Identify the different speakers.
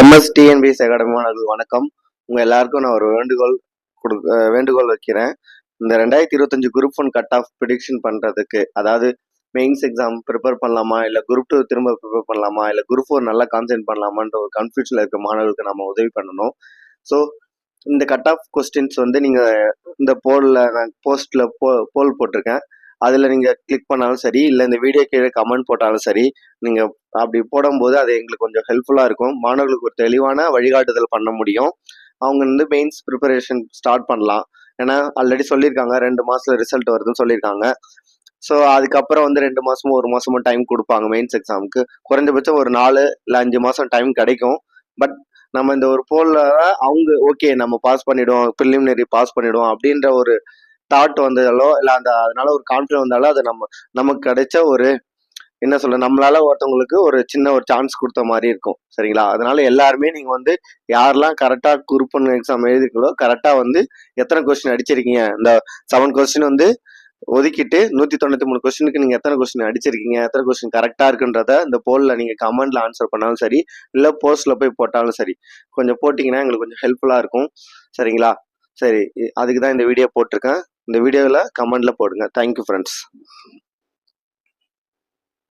Speaker 1: MS TNPS academy வணக்கம். உங்கள் எல்லாருக்கும் நான் ஒரு வேண்டுகோள் கொடுக்க வேண்டுகோள் வைக்கிறேன். இந்த ரெண்டாயிரத்தி இருபத்தஞ்சு group one cut off prediction பண்ணுறதுக்கு அதாவது மெயின்ஸ் எக்ஸாம் ப்ரிப்பேர் பண்ணலாமா இல்லை குரூப் டூ திரும்ப ப்ரிப்பேர் பண்ணலாமா இல்லை குரூப் ஃபோர் நல்லா கான்சென்ட் பண்ணலாமான்ற ஒரு கன்ஃபியூஷனில் இருக்க மாணவர்களுக்கு நம்ம உதவி பண்ணணும். ஸோ இந்த கட் ஆஃப் கொஸ்டின்ஸ் வந்து நீங்கள் இந்த போலில் நான் போஸ்ட்டில் போ போல் போட்டிருக்கேன். அதில் நீங்கள் கிளிக் பண்ணாலும் சரி இல்லை இந்த வீடியோ கீழே கமெண்ட் போட்டாலும் சரி நீங்கள் அப்படி போடும்போது அது எங்களுக்கு கொஞ்சம் ஹெல்ப்ஃபுல்லாக இருக்கும். மாணவர்களுக்கு ஒரு தெளிவான வழிகாட்டுதல் பண்ண முடியும். அவங்க வந்து மெயின்ஸ் ப்ரிப்பரேஷன் ஸ்டார்ட் பண்ணலாம். ஏன்னா ஆல்ரெடி சொல்லியிருக்காங்க ரெண்டு மாதத்தில் ரிசல்ட் வருதுன்னு சொல்லியிருக்காங்க. ஸோ அதுக்கப்புறம் வந்து ரெண்டு மாதமும் ஒரு மாதமும் டைம் கொடுப்பாங்க மெயின்ஸ் எக்ஸாமுக்கு குறைஞ்சபட்சம் ஒரு நாலு இல்லை அஞ்சு மாதம் டைம் கிடைக்கும். பட் நம்ம இந்த ஒரு போலில் அவங்க ஓகே நம்ம பாஸ் பண்ணிவிடுவோம் ப்ரிலிமினரி பாஸ் பண்ணிவிடுவோம் அப்படின்ற ஒரு தாட் வந்ததாலோ இல்லை அந்த அதனால ஒரு கான்ஃபிடன்ஸ் வந்தாலோ அது நம்ம நமக்கு கிடைச்ச ஒரு என்ன சொல்ல நம்மளால ஒருத்தவங்களுக்கு ஒரு சின்ன ஒரு சான்ஸ் கொடுத்த மாதிரி இருக்கும். சரிங்களா? அதனால எல்லாருமே நீங்க வந்து யாரெல்லாம் கரெக்டா குரூப் எக்ஸாம் எழுதிருக்கீங்களோ கரெக்டா வந்து எத்தனை கொஸ்டின் அடிச்சிருக்கீங்க? இந்த செவன் கொஸ்டின் வந்து ஒதுக்கிட்டு நூத்தி தொண்ணூத்தி மூணு கொஸ்டினுக்கு நீங்க எத்தனை கொஸ்டின் அடிச்சிருக்கீங்க? எத்தனை கொஸ்டின் கரெக்டா இருக்குன்றத இந்த போல்ல நீங்க கமெண்ட்ல ஆன்சர் பண்ணாலும் சரி இல்ல போஸ்ட்ல போய் போட்டாலும் சரி கொஞ்சம் போட்டீங்கன்னா எங்களுக்கு கொஞ்சம் ஹெல்ப்ஃபுல்லா இருக்கும். சரிங்களா? சரி அதுக்கு தான் இந்த வீடியோ போட்டிருக்கேன். இந்த வீடியோவில் கமெண்ட்ல போடுங்க. Thank you friends